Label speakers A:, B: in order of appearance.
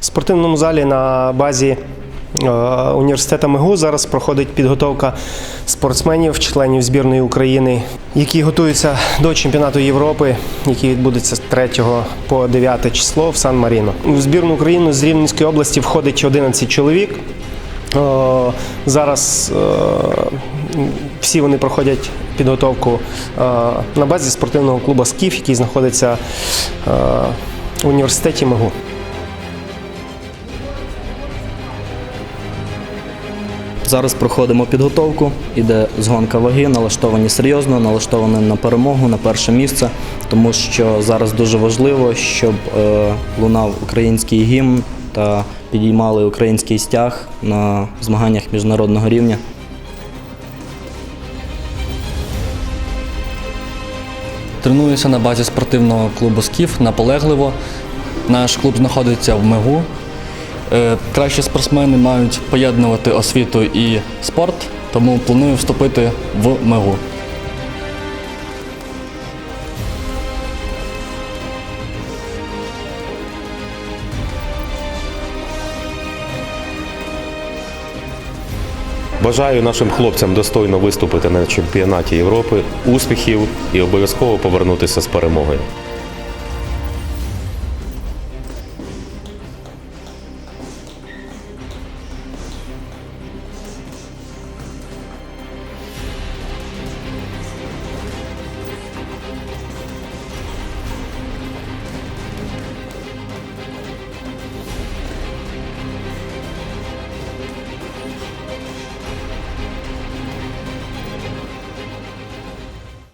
A: В спортивному залі на базі е, університету МИГУ зараз проходить підготовка спортсменів, членів збірної України, які готуються до чемпіонату Європи, який відбудеться з 3 по 9 число в Сан-Маріно. В збірну України з Рівненської області входить 11 чоловік. Е, Зараз е, всі вони проходять підготовку на базі спортивного клубу Скіф, який знаходиться в університеті МИГУ.
B: Зараз проходимо підготовку, іде згонка ваги, налаштовані серйозно, налаштовані на перемогу, на перше місце, тому що зараз дуже важливо, щоб е, лунав український гімн та підіймали український стяг на змаганнях міжнародного рівня.
C: Тренуюся на базі спортивного клубу Скіф наполегливо. Наш клуб знаходиться в Мегу. Е, Кращі спортсмени мають поєднувати освіту і спорт, тому планую вступити в Мегу.
D: Бажаю нашим хлопцям достойно виступити на чемпіонаті Європи, успіхів і обов'язково повернутися з перемогою.